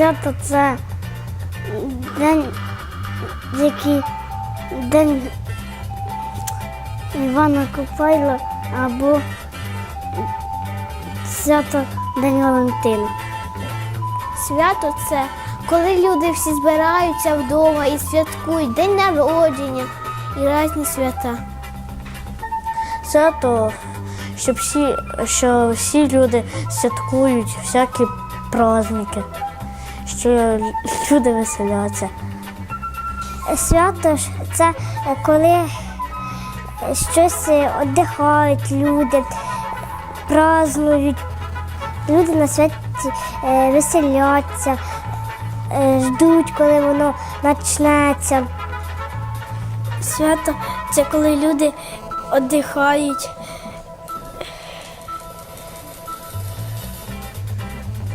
Свято це день, який день Івана Купайла або свято День Валентина. Свято це коли люди всі збираються вдома і святкують день народження і різні свята. Свято, що всі, що всі люди святкують всякі праздники, що люди веселяться. Свято це коли щось віддихають люди, празднують. Люди на святі е, веселяться, е, ждуть, коли воно почнеться. Свято це коли люди віддихають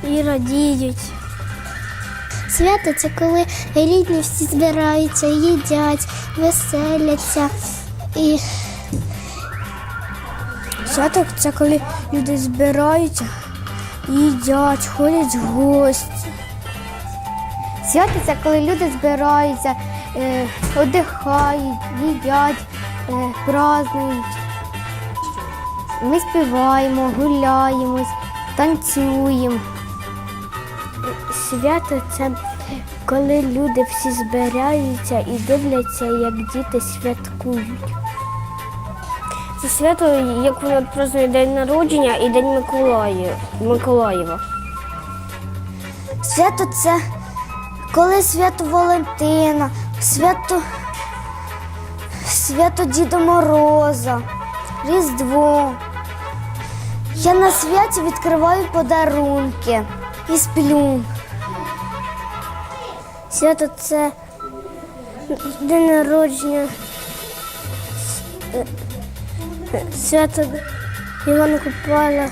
і радіють. Свято це коли рідні всі збираються, їдять, веселяться. І свято це коли люди збираються, їдять, ходять в гості. Свято це коли люди збираються, е, одихають, їдять, е, празднують. Ми співаємо, гуляємось, танцюємо. Свято це коли люди всі збираються і дивляться, як діти святкують. Це свято, як воно празднує день народження і День Миколаєва. Свято це коли свято Валентина, свято, свято Діда Мороза, Різдво. Я на святі відкриваю подарунки і сплю. Свято це день народження. Свято Івана Купала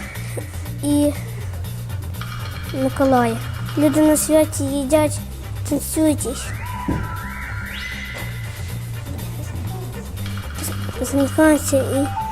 і Миколая. Люди на святі їдять, танцюють. Посміхаються і